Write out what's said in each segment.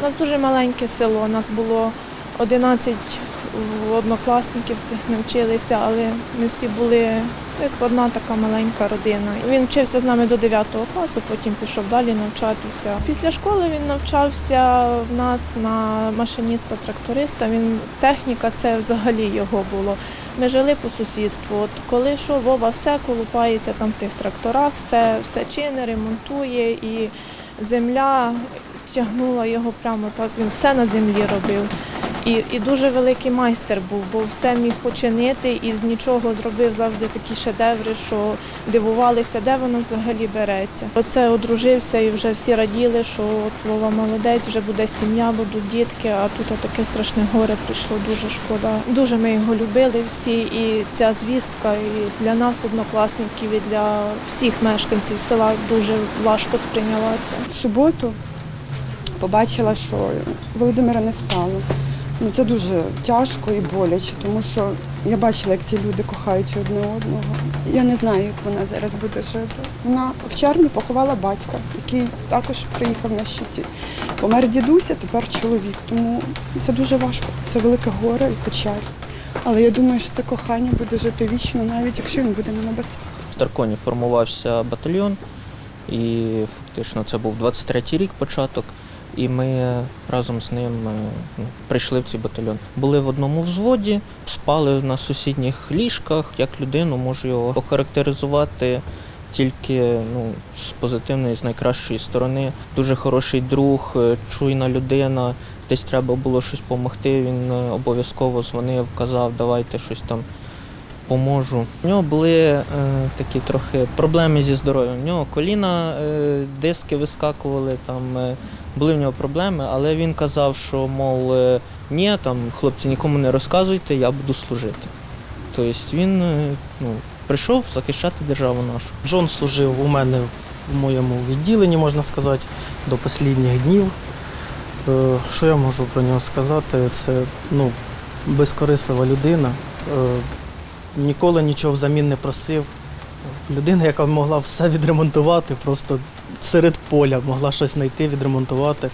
У нас дуже маленьке село, у нас було 11 однокласників цих не вчилися, але ми всі були як одна така маленька родина. Він вчився з нами до 9 класу, потім пішов далі навчатися. Після школи він навчався в нас на машиніста-тракториста. Він техніка це взагалі його було. Ми жили по сусідству. От коли що, Вова все колупається там в тих тракторах, все, все чине, ремонтує і земля тягнула його прямо так. Він все на землі робив. І, і дуже великий майстер був, бо все міг починити і з нічого зробив завжди такі шедеври, що дивувалися, де воно взагалі береться. Оце одружився і вже всі раділи, що от Вова молодець, вже буде сім'я, будуть дітки, а тут таке страшне горе прийшло, дуже шкода. Дуже ми його любили всі, і ця звістка і для нас, однокласників, і для всіх мешканців села дуже важко сприйнялася. В суботу побачила, що Володимира не стало. Ну, це дуже тяжко і боляче, тому що я бачила, як ці люди кохають одне одного. Я не знаю, як вона зараз буде жити. Вона в червні поховала батька, який також приїхав на щиті. Помер дідуся, тепер чоловік. Тому це дуже важко. Це велике горе і печаль. Але я думаю, що це кохання буде жити вічно, навіть якщо він буде на небесах. В Тарконі формувався батальйон, і фактично це був 23-й рік початок. І ми разом з ним е, ну, прийшли в цей батальйон. Були в одному взводі, спали на сусідніх ліжках. Як людину можу його охарактеризувати тільки ну, з позитивної, з найкращої сторони. Дуже хороший друг, е, чуйна людина. Десь треба було щось допомогти. Він е, обов'язково дзвонив, казав, давайте щось там поможу. У нього були е, такі трохи проблеми зі здоров'ям. У нього коліна, е, диски вискакували, там е, були в нього проблеми, але він казав, що мов е, ні, там хлопці нікому не розказуйте, я буду служити. Тобто він е, ну, прийшов захищати державу нашу. Джон служив у мене в моєму відділенні, можна сказати, до останніх днів. Е, Що я можу про нього сказати? Це ну, безкорислива людина. Ніколи нічого взамін не просив. Людина, яка могла все відремонтувати, просто серед поля могла щось знайти, відремонтувати.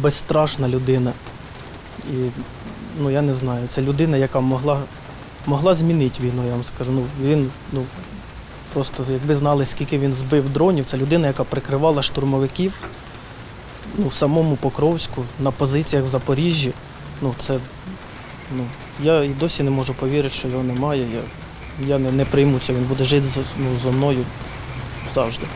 Безстрашна людина. І ну, я не знаю, це людина, яка могла, могла змінити війну, я вам скажу. Ну, він ну, Просто якби знали, скільки він збив дронів, це людина, яка прикривала штурмовиків ну, в самому Покровську, на позиціях в Запоріжжі. Ну, це, ну, я і досі не можу повірити, що його немає. Я, я не, не прийму це, він буде жити ну, зо мною завжди.